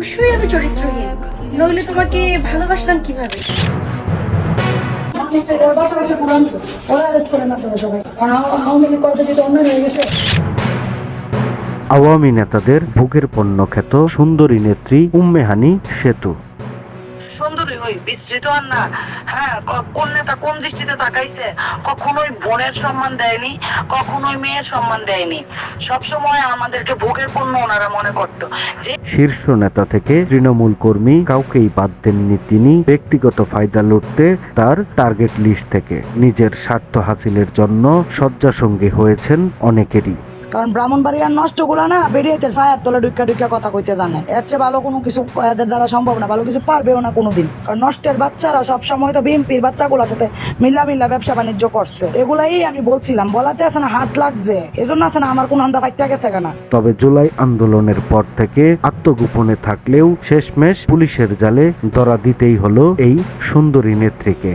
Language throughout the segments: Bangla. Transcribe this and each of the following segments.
অবশ্যই আমি চরিত্রহীন। নইলে তোমাকে ভালোবাসলাম কীভাবে? আওয়ামী নেতাদের ভোগের পণ্য খ্যাত সুন্দরী নেত্রী উম্মেহানি সেতু। সুন্দরী ওই বিস্তৃত আর না। হ্যাঁ কোন নেতা কোন দৃষ্টিতে তাকাইছে? কখনোই বোনের সম্মান দেয়নি, কখনোই মেয়ের সম্মান দেয়নি। সবসময় আমাদেরকে ভোগের পণ্য ওনারা মনে করতো। যে শীর্ষ নেতা থেকে তৃণমূল কর্মী কাউকেই বাদ দেননি তিনি। ব্যক্তিগত ফায়দা লুটতে তার টার্গেট লিস্ট থেকে। নিজের স্বার্থ হাসিলের জন্য শয্যাসঙ্গী হয়েছেন অনেকেরই। কারণ ব্রাহ্মণবাড়িয়ার নষ্টগুলা না বেরিয়ে ছায়ার তলে ডুইকা ডুইকা কথা কইতে জানে। এর চেয়ে ভালো কোনো কিছু এদের দ্বারা সম্ভব না, ভালো কিছু পারবেও না কোনোদিন। কারণ নষ্টের বাচ্চারা সব সময় তো বিএমপির বাচ্চাগুলোর সাথে মিল্লা মিল্লা ব্যবসা বাণিজ্য করছে। এগুলাই আমি বলছিলাম, বলাতে আছে না হাত লাগছে। এজন্য আছে না আমার কোন আন্দা ফাইটটা গেছে কেনা? তবে জুলাই আন্দোলনের পর থেকে আত্মগোপনে থাকলেও শেষমেশ পুলিশের জালে ধরা দিতেই হলো এই সুন্দরী নেত্রীকে।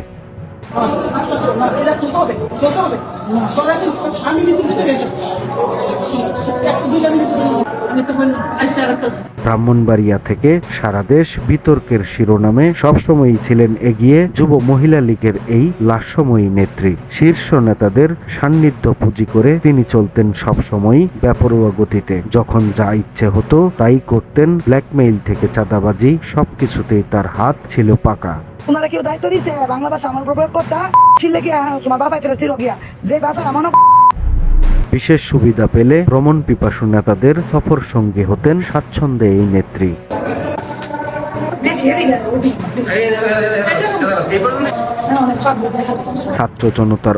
না তোরা কিন্তু স্বামী কিন্তু একটা দুইটা ব্রাহ্মণবাড়িয়া থেকে সারা দেশ বিতর্কের শিরোনামে সবসময়ই ছিলেন এগিয়ে যুব মহিলা লীগের এই লাস্যময়ী নেত্রী। শীর্ষ নেতাদের সান্নিধ্য পুঁজি করে তিনি চলতেন সবসময়ই বেপরোয়া গতিতে। যখন যা ইচ্ছে হতো তাই করতেন, ব্ল্যাকমেইল থেকে চাঁদাবাজি সবকিছুতেই তার হাত ছিল পাকা। ওনারা কেউ দায়িত্ব দিছে, বাংলা ভাষা আমার প্রয়োগ করতা, ছিলে গিয়া তোমার বাবা তেরা ছিল গিয়া। যে ভাষা আমারও বিশেষ সুবিধা পেলে ভ্রমণ পিপাসু নেতাদের সফর সঙ্গী হতেন স্বাচ্ছন্দ্যে এই নেত্রী। ছাত্র জনতার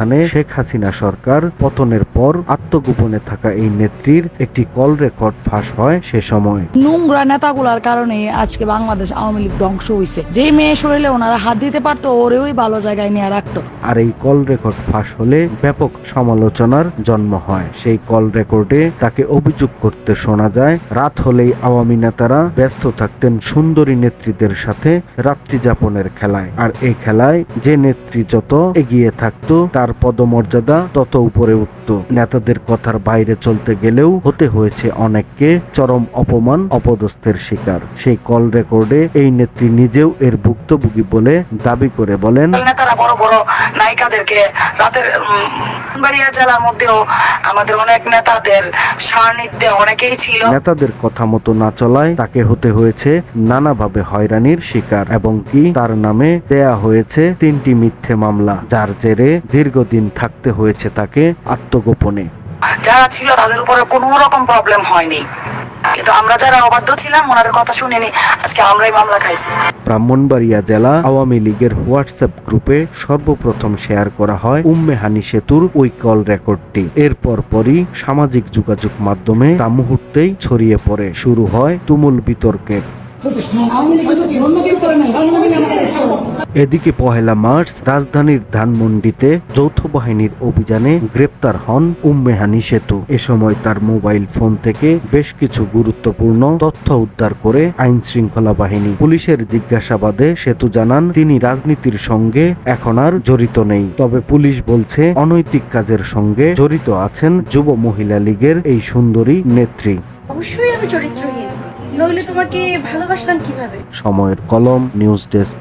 অভ্যুত্থানে শেখ হাসিনা সরকার পতনের পর আত্মগোপনে থাকা এই নেত্রীর একটি কল রেকর্ড ফাঁস হয় সে সময়। নোংরা নেতাগুলার কারণে আজকে বাংলাদেশ আওয়ামী লীগ ধ্বংস হয়েছে যে মেয়ে শরীরে ওনারা হাত দিতে পারতো ওরে ওই ভালো জায়গায় নিয়ে রাখতো। আর এই কল রেকর্ড ফাঁস হলে ব্যাপক সমালোচনার জন্ম হয়। সেই কল রেকর্ডে তাকে অভিযোগ করতে শোনা যায় রাত হলেই আওয়ামী নেতারা ব্যস্ত থাকতেন সুন্দরী নেত্রীদের সাথে রাত্রি যাপনের খেলায়। আর এই খেলায় যে নেত্রী যত এগিয়ে থাকতো তার পদমর্যাদা তত উপরে উঠত। নেতাদের কথার বাইরে চলতে গেলেও হতে হয়েছে অনেককে চরম অপমান অপদস্থের শিকার। সেই কল রেকর্ডে এই নেত্রী নিজেও এর ভুক্তভোগী বলে দাবি করে বলেন নেতারা বড় বড় নায়িকাদেরকে রাতের জেলার মধ্যেও আমাদের অনেক নেতাদের সান্নিধ্যে অনেকেই ছিল। নেতাদের কথা মতো না চলায় তাকে হতে হয়েছে নানাভাবে হয়রানির শিকার এবং কি তার নামে দেয়া হয়েছে তিনটি মিথ্যে মামলা যার জেরে দীর্ঘদিন থাকতে হয়েছে তাকে আত্মগোপনে। যারা ছিল তাদের উপরে কোনো রকম প্রবলেম হয়নি। কিন্তু আমরা যারা অবাধ্য ছিলাম ওনাদের কথা শুনিনি আজকে আমরাই মামলা খাইছি। ব্রাহ্মণবাড়িয়া জেলা আওয়ামী লীগের হোয়াটসঅ্যাপ গ্রুপে সর্বপ্রথম শেয়ার করা হয় উম্মে হানি সেতুর ওই কল রেকর্ডটি। এরপর পরই সামাজিক যোগাযোগ মাধ্যমে তা মুহূর্তেই ছড়িয়ে পড়ে। শুরু হয় তুমুল বিতর্কের। এদিকে পহেলা মার্চ রাজধানীর ধানমন্ডিতে যৌথ বাহিনীর অভিযানে গ্রেপ্তার হন উম্মেহানি সেতু। এ সময় তার মোবাইল ফোন থেকে বেশ কিছু গুরুত্বপূর্ণ তথ্য উদ্ধার করে আইন শৃঙ্খলা বাহিনী পুলিশের জিজ্ঞাসাবাদে সেতু জানান, তিনি রাজনীতির সঙ্গে এখন আর জড়িত নেই। তবে পুলিশ বলছে, অনৈতিক কাজের সঙ্গে জড়িত আছেন যুব মহিলা লীগের এই সুন্দরী নেত্রী। অবশ্যই আমি চরিত্রহীন। নইলে তোমাকে ভালোবাসলাম কীভাবে? সময়ের কলম নিউজ ডেস্ক